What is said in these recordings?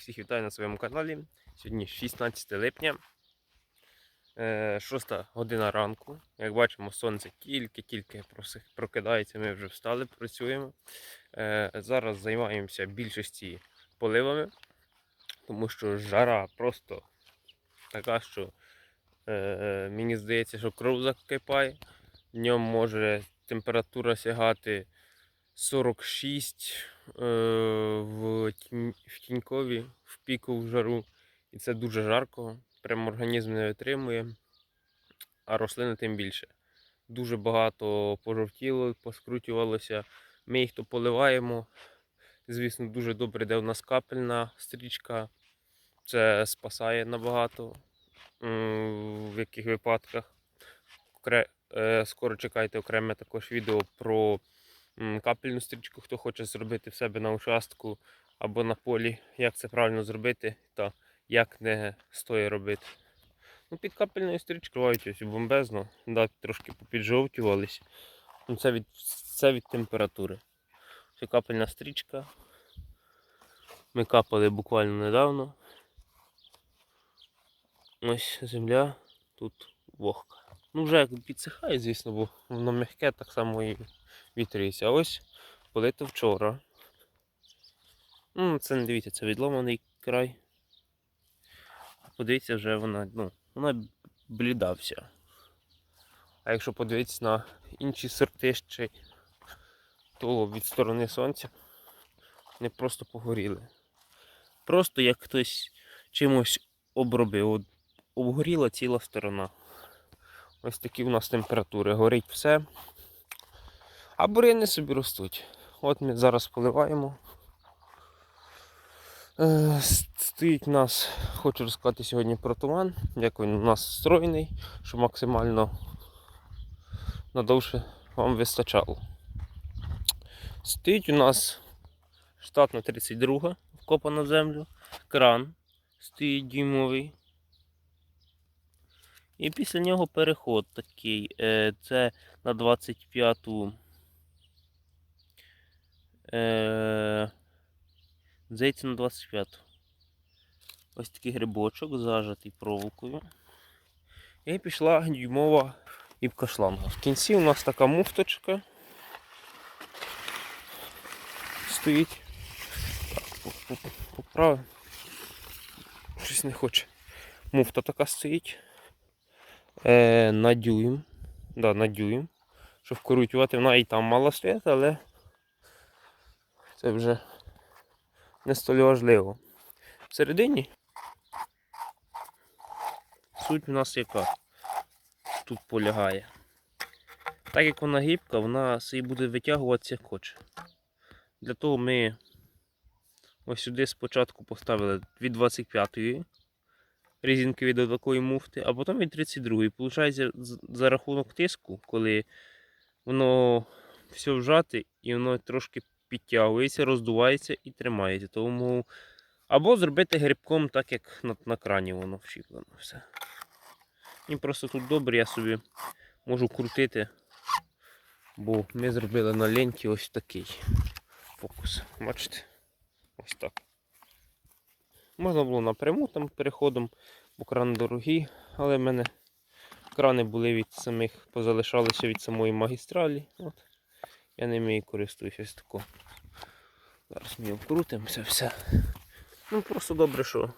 всіх вітаю на своєму каналі. Сьогодні 16 липня, е, 6 година ранку. Як бачимо, сонце тільки-тільки прокидається, ми вже встали, працюємо. Е, Зараз займаємося більшості поливами, тому що жара просто така, що е, мені здається, що кров закипає. Днем може температура сягати 46 е, в, в тінькові, в піку в жару. І це дуже жарко. Прям організм не витримує, а рослини тим більше. Дуже багато пожовтіло, поскрутювалося. Ми їх то поливаємо. Звісно, дуже добре, де у нас капельна стрічка. Це спасає набагато. В яких випадках. Е, Скоро чекайте окреме також відео про капельну стрічку, хто хоче зробити в себе на участку або на полі, як це правильно зробити та як не стоїть робити. Ну, під капельною стрічкою ось бомбезно, да, трошки попіджовтювались. Ну, це, від, це від температури. Це капельна стрічка. Ми капали буквально недавно. Ось земля, тут вогка. Ну, вже як підсихає, звісно, бо воно м'яке, так само і вітрюється. А ось полито вчора. Ну, це не дивіться, це відломаний край. Подивіться, вже вона, ну, вона бліда. А якщо подивитися на інші сорти ще, то від сторони сонця не просто погоріли. Просто як хтось чимось обробив. От Обгоріла ціла сторона. Ось такі у нас температури. Горить все. А бурини собі ростуть. От ми зараз поливаємо. Е, Стоїть у нас, хочу розказати сьогодні про туман, як він у нас встроєний, щоб максимально надовше вам вистачало. Стоїть у нас штатна 32 вкопана в землю, кран стоїть дюймовий. І після нього переход такий. е, Це на 25-ту. Здається, на 25-ту. Ось такий грибочок, зажатий проволокою. І пішла дюймова іпка шланга. В кінці у нас така муфточка. Стоїть. Так, по- по- поправимо. Щось не хоче. Муфта така стоїть. Е, на дюйм. Да, на дюйм. Щоб вкрутювати, вона і там мала стояти, але це вже не столь важливо. Всередині суть у нас яка тут полягає. Так як вона гібка, вона собі буде витягуватися як хоче. Для того ми ось сюди спочатку поставили від 25-ї резинки від такої муфти, а потім від 32-ї. Получається, за рахунок тиску, коли воно все вжате і воно трошки підтягується, роздувається і тримається. Тому або зробити грибком, так як на, на крані воно вщіплено все. І просто тут добре, я собі можу крутити, бо ми зробили на ленті ось такий фокус. Бачите? Ось так. Можна було напряму там переходом, бо крани дорогі, але в мене крани були від самих, позалишалися від самої магістралі. От. Я ними і користуюся тако. Зараз ми вкрутимося все. Ну просто добре, що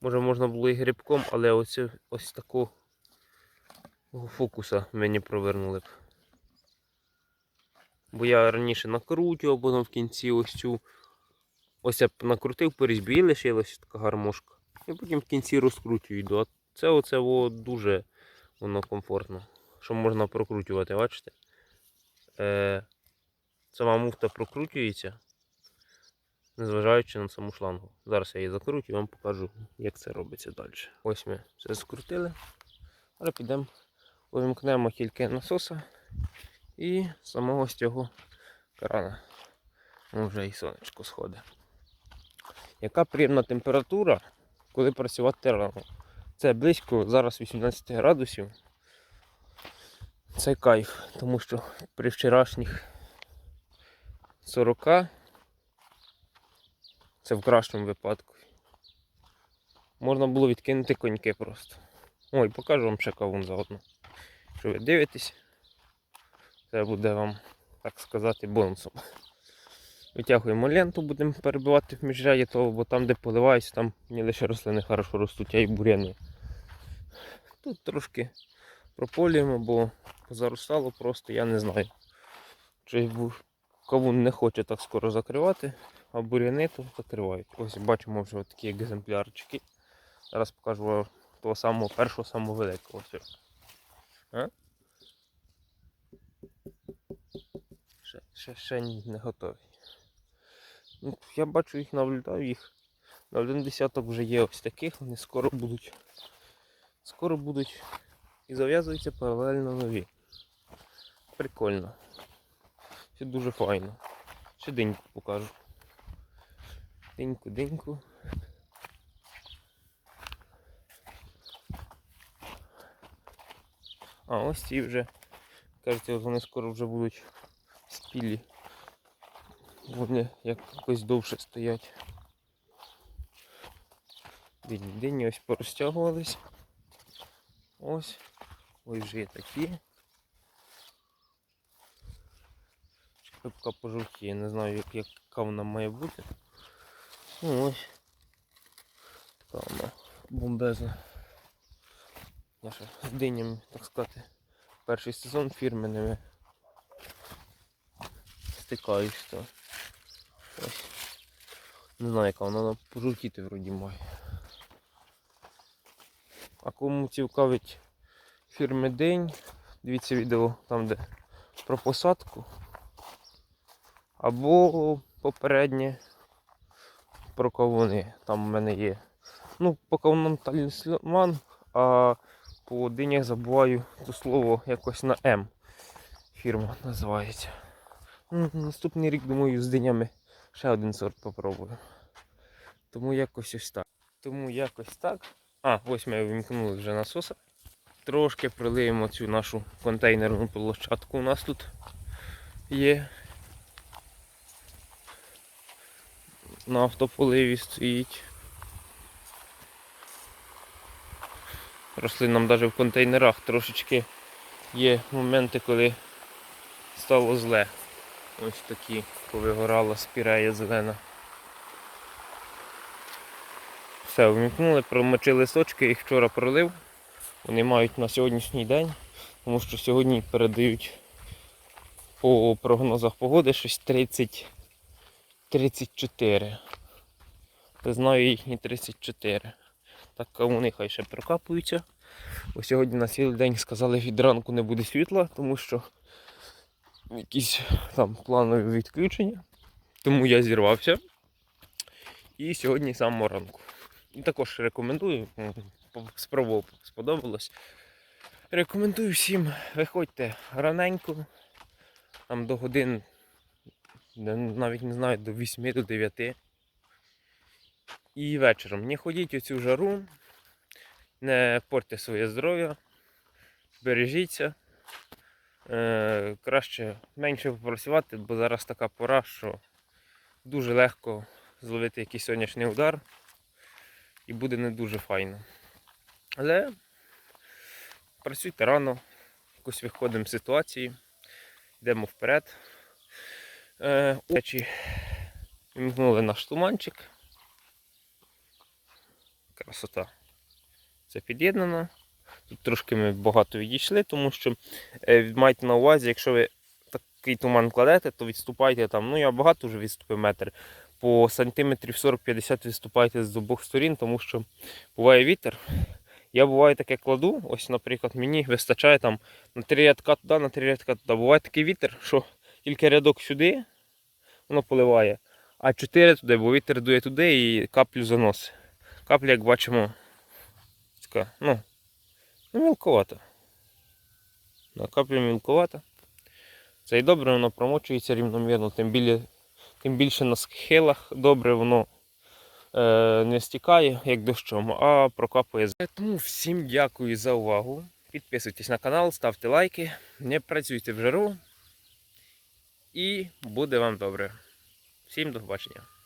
може можна було і грибком, але ось, ось такого фокуса мені провернули б. Бо я раніше накрутив, потім в кінці ось цю ось я б накрутив по різьбі і лишилася така гармошка. І потім в кінці розкручую йду. А це оце о, дуже воно комфортно. Що можна прокручувати, бачите? Е, сама муфта прокручується, незважаючи на саму шлангу. Зараз я її закрутю і вам покажу, як це робиться далі. Ось ми все скрутили. Але підемо, увімкнемо тільки насоса і самого з цього крана. Ну, вже і сонечко сходить. Яка приємна температура, коли працювати рано? Це близько зараз 18 градусів. Це кайф, тому що при вчорашніх 40 це в кращому випадку. можна було відкинути коньки просто. Ой, покажу вам ще кавун заодно. Що ви дивитесь, це буде вам, так сказати, бонусом. Витягуємо ленту, будемо перебивати в міжряді того, бо там, де поливаюся, там не лише рослини хорошо ростуть, а й бур'яни. Тут трошки прополюємо, бо заростало просто, я не знаю. Чи кавун не хоче так скоро закривати, а бур'яни то закривають. Ось бачимо вже такі екземплярчики. Зараз покажу того самого першого, самого великого. А? Ще, ще, ще не готові. Ну, я бачу їх, наблюдаю їх. На один десяток вже є ось таких, вони скоро будуть. Скоро будуть і зав'язуються паралельно нові. Прикольно. Це дуже файно. Ще деньку покажу. Деньку, деньку. А, ось ці вже. Кажеться, вони скоро вже будуть спілі. Вони якось довше стоять. Дині, ось порозтягувались. Ось. Ось вже є такі. Шкрипка пожовтіє, не знаю, як, яка вона має бути. Ну ось. Така вона бомбезна. Я ще з динями, так сказати, перший сезон фірменними стикаюсь, то ось. Не знаю, яка вона пожовтіти вроді має. А кому цікавить фірми День, дивіться відео там, де про посадку. Або попереднє про кавуни. Там в мене є. Ну, по кавунам талісман, а по динях забуваю то слово якось на М. Фірма називається. Ну, Наступний рік, думаю, з динями ще один сорт попробую. Тому якось ось так. Тому якось так. А, ось ми вимкнули вже насоса. Трошки прилиємо цю нашу контейнерну площадку. У нас тут є. На автополиві стоїть. Рослинам навіть в контейнерах трошечки є моменти, коли стало зле. Ось такі, повигорала спірея зелена. Все, вмікнули, промочили листочки, їх вчора пролив. Вони мають на сьогоднішній день, тому що сьогодні передають по прогнозах погоди щось 30 34. Я знаю їхні 34. Так вони хай ще прокапуються. Бо сьогодні на цілий день сказали, від ранку не буде світла, тому що якісь там планові відключення. Тому я зірвався. І сьогодні самого ранку. І також рекомендую, спробував, сподобалось. Рекомендую всім, виходьте раненько, там до годин, я навіть не знаю, до 8 до 9. І вечором. Не ходіть у цю жару, не портьте своє здоров'я, бережіться. Е, краще менше попрацювати, бо зараз така пора, що дуже легко зловити якийсь сонячний удар і буде не дуже файно. Але працюйте рано, якось виходимо з ситуації, йдемо вперед. Е, до речі, вімкнули наш туманчик. Красота. Це під'єднано. Тут трошки ми багато відійшли, тому що е, майте на увазі, якщо ви такий туман кладете, то відступайте там. Ну я багато вже відступив метр. По сантиметрів 40-50 відступайте з обох сторін, тому що буває вітер. Я буває таке кладу, ось, наприклад, мені вистачає там на три рядка туди, на три рядка туди. Буває такий вітер, що тільки рядок сюди, воно поливає, а чотири туди, бо вітер дує туди і каплю заносить. Капля, як бачимо, така, ну, ну мілковата. На каплю мілковата. Це і добре, воно промочується рівномірно, тим, білі, тим більше на схилах добре воно е, не стікає, як дощом, а прокапує. Тому всім дякую за увагу. Підписуйтесь на канал, ставте лайки, не працюйте в жару. І буде вам добре. Всім до побачення.